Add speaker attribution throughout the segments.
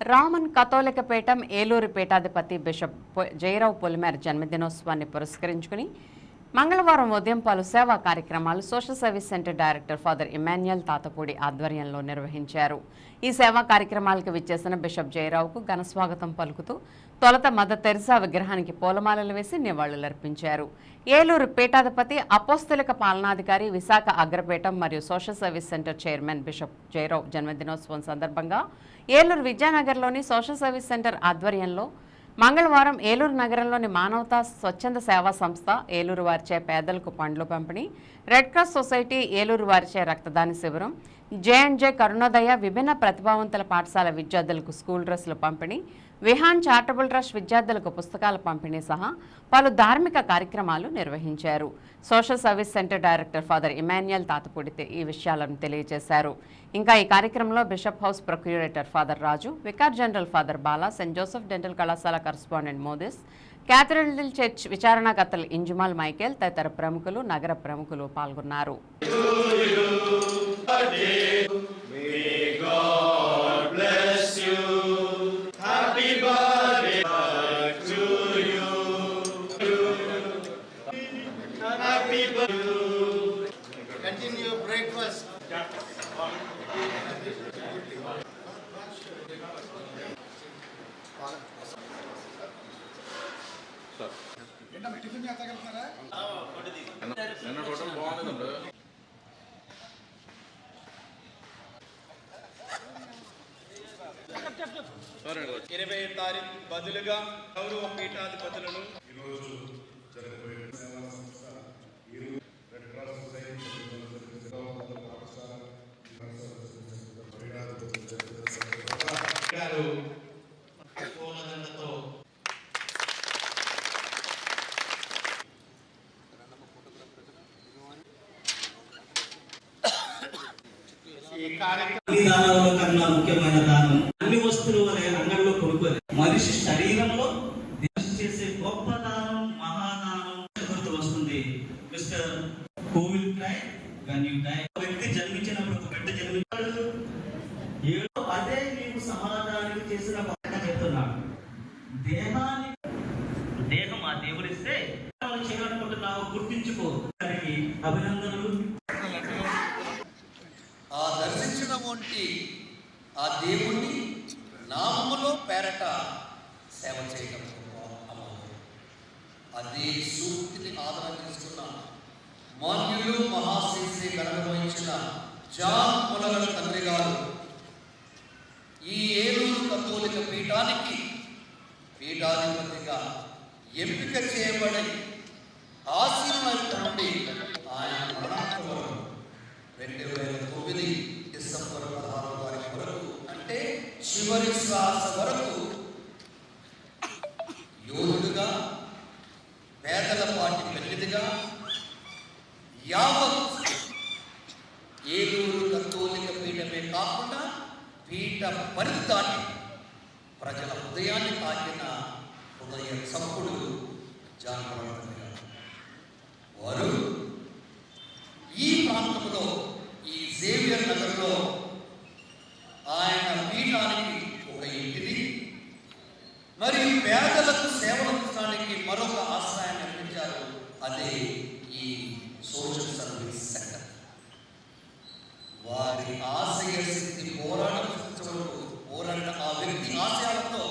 Speaker 1: రామన్ కథోలిక పీఠం ఏలూరు పీఠాధిపతి బిషప్ జయరావు పొలిమేర జన్మదినోత్సవాన్ని పురస్కరించుకుని మంగళవారం ఉదయం పలు సేవా కార్యక్రమాలు social service centre director father Emmanuel Tatapudi ఆధ్వర్యంలో నిర్వహించారు. ఈ సేవా కార్యక్రమాలకు విచ్చేసిన బిషప్ జయరావుకు ఘన స్వాగతం పలుకుతూ తొలత మదర్ తెరిసా విగ్రహానికి పూలమాలలు వేసి నివాళులర్పించారు. ఏలూరు పీఠాధిపతి అపోస్తలిక పాలనాధికారి విశాఖ అగ్రపీఠం మరియు social service centre chairman bishop Jayarao జన్మదినోత్సవం సందర్భంగా ఏలూరు విద్యానగర్లోని సోషల్ సర్వీస్ సెంటర్ ఆధ్వర్యంలో మంగళవారం ఏలూరు నగరంలోని మానవతా స్వచ్ఛంద సేవా సంస్థ ఏలూరు వారిచే పేదలకు పండ్లు పంపిణీ రెడ్ క్రాస్ సొసైటీ ఏలూరు వారిచే రక్తదాన శిబిరం జే కరుణోదయ విభిన్న ప్రతిభావంతుల పాఠశాల విద్యార్థులకు స్కూల్ డ్రెస్సులు పంపిణీ విహాన్ చారిటబుల్ ట్రస్ట్ విద్యార్థులకు పుస్తకాల పంపిణీ సహా పలు ధార్మిక కార్యక్రమాలు నిర్వహించారు. Social service centre director father Emmanuel తాతపూడితే ఈ విషయాలను తెలియజేశారు. ఇంకా ఈ కార్యక్రమంలో bishop house procurator father Raju vicar general father Bala Saint Joseph dental కళాశాల కరస్పాండెంట్ మోదిస్ క్యాథరిన్ చర్చ్ విచారణకర్తలు ఇంజుమాల్ మైకేల్ తదితర ప్రముఖులు నగర ప్రముఖులు పాల్గొన్నారు.
Speaker 2: Continue breakfast.
Speaker 3: ఇరవై తారీఖు బదులుగా గౌరవ పీఠాధిపతులను గారు పూలదండతో ఈ కార్యక్రమం
Speaker 4: అన్ని దానాలలో కన్నా ముఖ్యమైన దానం అన్ని వస్తువులు వలె అంగంలో కొనుక్కోలేదు. మనిషి శరీరంలో చేసే గొప్ప దానం మహాదానం గుర్తు వస్తుంది. Mister who will cry when you die వ్యక్తి జన్మించినప్పుడు ఒక బిడ్డ జన్మించాడు. ఏడో అదే నీవు సమాజానికి చేసిన పక్క చెప్తున్నాడు. దేహాన్ని
Speaker 2: దర్శించిన వంటి ఆ దేవుణ్ణి నామములో పేరట సేవ చేయడం అదే సూక్తిని ఆదరణ తీసుకున్న మాన్యులు మహాశ్రీ గణవహించిన జాన్ ములగల తండ్రి గారు ఈ ఏలూరు కథోలిక పీఠానికి పీఠాధిపతిగా ఎంపిక చేయబడి ఆశీర్వాదం నుండి ఆయన మరణాంతరం రెండు వేల తొమ్మిది డిసెంబర్ వరకు అంటే చివరి శ్వాస వరకు యోధుడుగా పేదల పాటి పెళ్ళిదిగా యావత్ ఏలూరు కత్తోలిక పీఠమే కాకుండా పీఠ పరిధి దాటి ప్రజల హృదయాన్ని తాకిన హృదయ సంపుడు జానపడుతుంది వారు ఈ ప్రాంతంలో ఈ జేవియర్ నగర్లో ఆయన పీఠానికి ఒక ఇంటిని మరియు పేదలకు సేవలు అందించడానికి మరొక ఆశ్రయాన్ని అందించారు అదే ఈ సోషల్ సర్వీస్ సెంటర్ వారి ఆశయ శక్తి పోరాటం సృష్టించబడుతూ పోరాడిన ఆ వ్యక్తి ఆశయాలతో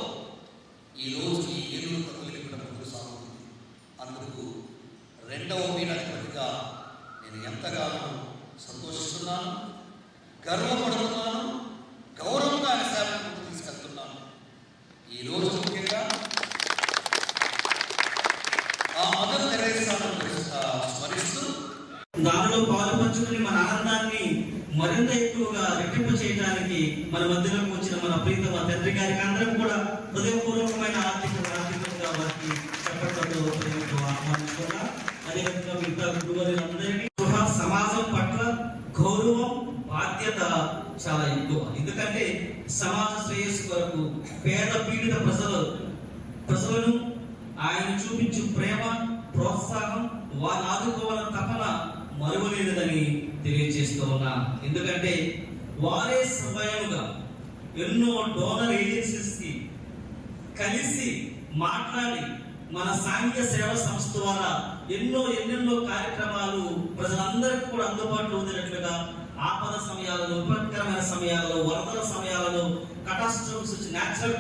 Speaker 2: ఈ రోజు ఈ ఏలూరు కథలిక ముందుకు సాగుతుంది అందుకు రెండవ పీఠాధిపతిగా నేను ఎంతగానో సంతోషిస్తున్నాను గర్వపడుతున్నాను గౌరవంగా ఆయన సేవను ముందుకు తీసుకెళ్తున్నాను. ఈ రోజు ముఖ్యంగా ఆ మదర్ తెరేసాను స్మరిస్తూ
Speaker 4: దానిలో పాలు పంచుకుని మన ఆనందాన్ని మరింత ఎక్కువగా రెట్టింపు చేయడానికి మన మధ్యలోకి వచ్చిన మన ప్రీతమ తండ్రి గారికి అందరం కూడా హృదయపూర్వకమైన ఆర్థిక ఆర్థికంగా వారికి చెప్పడంతో ఆహ్వానిస్తున్నా అదేవిధంగా మిగతా గురువులందరినీ గృహ సమాజం పట్ల గౌరవం బాధ్యత చాలా ఎక్కువ ఎందుకంటే సమాజ శ్రేయస్సు కొరకు పేద పీడిత ప్రజలు ప్రజలను ఆయన చూపించు ప్రేమ ప్రోత్సాహం వారు ఆదుకోవాలని తపన మరువలేదని తెలియజేస్తూ ఉన్నా. ఎందుకంటే వారే స్వయంగా ఎన్నో డోనర్ ఏజెన్సీస్కి కలిసి మాట్లాడి మన సాంఘిక సేవ సంస్థ ద్వారా ఎన్నో ఎన్నెన్నో కార్యక్రమాలు ప్రజలందరికీ కూడా అందుబాటులో ఉండేటట్లుగా ఆపద సమయాలలో విపత్కరమైన సమయాలలో వరదల సమయాలలో కటాస్ట్రోఫ్స్ వచ్చి న్యాచురల్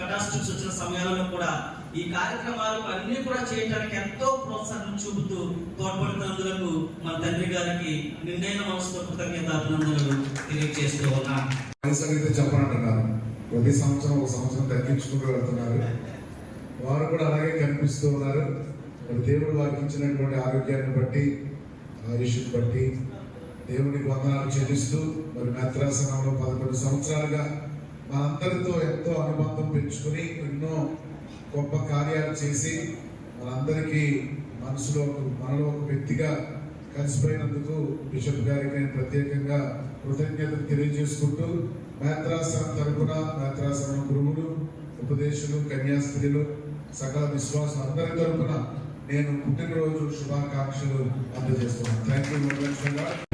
Speaker 4: కటాస్ట్రోఫ్స్ వచ్చిన సమయాలలో కూడా ఈ కార్యక్రమాలు అన్ని కూడా చేయడానికి ఎంతో ప్రోత్సాహం చూపుతూ తోడ్పడుతున్నందులకు మన తండ్రి గారికి నిండైన మనసుతో కృతజ్ఞత అభినందనలు తెలియజేస్తూ ఉన్నాను
Speaker 5: చెప్పనంటున్నారు. ప్రతి సంవత్సరం ఒక సంవత్సరం తగ్గించుకుంటూ వెళ్తున్నారు. వారు కూడా అలాగే కనిపిస్తూ ఉన్నారు. దేవుడు వారికి ఇచ్చినటువంటి ఆరోగ్యాన్ని బట్టి ఆయుష్ని బట్టి దేవునికి వందనాలు చెల్లిస్తూ మరి మేత్రాసనంలో పదకొండు సంవత్సరాలుగా మనందరితో ఎంతో అనుబంధం పెంచుకుని ఎన్నో గొప్ప కార్యాలు చేసి మనందరికీ మనసులో మనలో ఒక వ్యక్తిగా కలిసిపోయినందుకు బిషప్ గారికి నేను ప్రత్యేకంగా కృతజ్ఞతలు తెలియజేసుకుంటూ మేత్రాసనం తరపున మేత్రాసనం గురువులు ఉపదేశులు కన్యాస్త్రీలు సకల విశ్వాసం అందరి తరపున నేను పుట్టినరోజు శుభాకాంక్షలు అందజేస్తున్నాను. Thank you